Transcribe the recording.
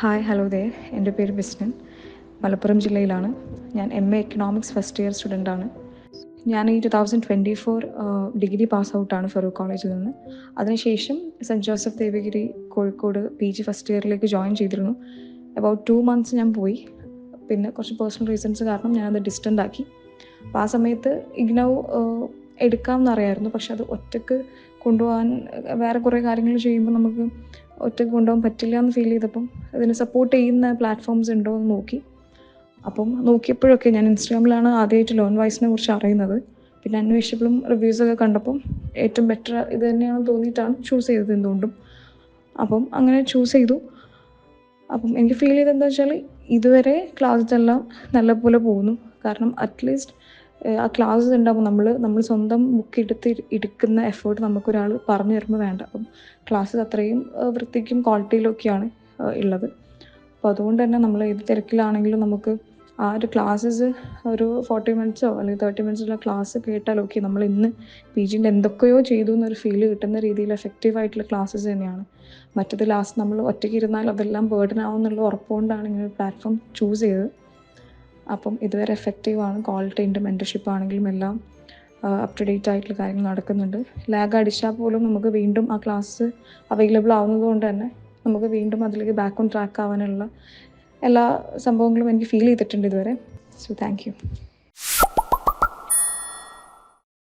Hi hello ദേ എന്റെ പേര് ബിസ്നൻ. മലപ്പുറം ജില്ലയിലാണ്. ഞാൻ M A economics first year student ആണ്. ഞാൻ ഈ two thousand twenty four degree pass ഔട്ടാണ് Farook കോളേജിൽ നിന്ന്. അതിനുശേഷം Saint Joseph Devagiri Kozhikode P G first ഇയറിലേക്ക് join ചെയ്തിരുന്നു. അബൌട്ട് ടു മന്ത്സ് ഞാൻ പോയി. പിന്നെ കുറച്ച് പേഴ്സണൽ റീസൺസ് കാരണം ഞാനത് ഡിസ്റ്റന്റ് ആക്കി. അപ്പോൾ ആ സമയത്ത് ഇഗ്നൗ എടുക്കാം എന്നറിയായിരുന്നു പക്ഷെ അത് ഒറ്റയ്ക്ക് കൊണ്ടുപോകാൻ വേറെ കുറേ കാര്യങ്ങൾ ചെയ്യുമ്പോൾ നമുക്ക് ഒറ്റയ്ക്ക് കൊണ്ടുപോകാൻ പറ്റില്ല എന്ന് ഫീൽ ചെയ്തപ്പം അതിന് സപ്പോർട്ട് ചെയ്യുന്ന പ്ലാറ്റ്ഫോംസ് ഉണ്ടോ എന്ന് നോക്കി. അപ്പം നോക്കിയപ്പോഴൊക്കെ ഞാൻ ഇൻസ്റ്റാഗ്രാമിലാണ് ആദ്യമായിട്ട് ലോൺ വൈസിനെ കുറിച്ച് അറിയുന്നത്. പിന്നെ അന്വേഷിച്ചപ്പോഴും റിവ്യൂസൊക്കെ കണ്ടപ്പം ഏറ്റവും ബെറ്റർ ഇത് തന്നെയാണെന്ന് തോന്നിയിട്ടാണ് ചൂസ് ചെയ്തത് എന്തുകൊണ്ടും. അപ്പം അങ്ങനെ ചൂസ് ചെയ്തു. അപ്പം എനിക്ക് ഫീൽ ചെയ്തത് എന്താ വെച്ചാൽ ഇതുവരെ ക്ലാസ്സിലെല്ലാം നല്ലപോലെ പോകുന്നു. കാരണം അറ്റ്ലീസ്റ്റ് ആ ക്ലാസ് ഉണ്ടാകുമ്പോൾ നമ്മൾ നമ്മൾ സ്വന്തം ബുക്ക് എടുത്ത് എടുക്കുന്ന എഫേർട്ട് നമുക്കൊരാൾ പറഞ്ഞു തരുമ്പോൾ വേണ്ട. അപ്പം ക്ലാസ് അത്രയും വൃത്തിക്കും ക്വാളിറ്റിയിലൊക്കെയാണ് ഉള്ളത് അപ്പോൾ അതുകൊണ്ട് തന്നെ നമ്മൾ ഏത് തിരക്കിലാണെങ്കിലും നമുക്ക് ആ ഒരു ക്ലാസ്സസ് ഒരു ഫോർട്ടി മിനിറ്റ്സോ അല്ലെങ്കിൽ തേർട്ടി മിനിറ്റ്സുള്ള ക്ലാസ് കേട്ടാൽ ഓക്കെ നമ്മൾ ഇന്ന് പി ജിന്റെ എന്തൊക്കെയോ ചെയ്തു എന്നൊരു ഫീൽ കിട്ടുന്ന രീതിയിൽ എഫക്റ്റീവ് ആയിട്ടുള്ള ക്ലാസ്സസ് തന്നെയാണ്. മറ്റത് ലാസ്റ്റ് നമ്മൾ ഒറ്റയ്ക്ക് ഇരുന്നാൽ അതെല്ലാം ബേർഡൻ ആവും എന്നുള്ള ഉറപ്പുകൊണ്ടാണ് ഇങ്ങനെ ഒരു പ്ലാറ്റ്ഫോം ചൂസ് ചെയ്തത്. അപ്പം ഇതുവരെ എഫക്റ്റീവ് ആണ്. ക്വാളിറ്റി ഉണ്ട് മെന്റർഷിപ്പ് ആണെങ്കിലും എല്ലാം അപ് ടു ഡേറ്റ് ആയിട്ടുള്ള കാര്യങ്ങൾ നടക്കുന്നുണ്ട്. ലാഗ് അടിച്ചാൽ പോലും നമുക്ക് വീണ്ടും ആ ക്ലാസ് അവൈലബിൾ ആവുന്നത് കൊണ്ട് തന്നെ നമുക്ക് വീണ്ടും അതിലേക്ക് ബാക്ക് ഓൺ ട്രാക്ക് ആവാനുള്ള എല്ലാ സംഭവങ്ങളും എനിക്ക് ഫീൽ ചെയ്തിട്ടുണ്ട് ഇതുവരെ. So thank you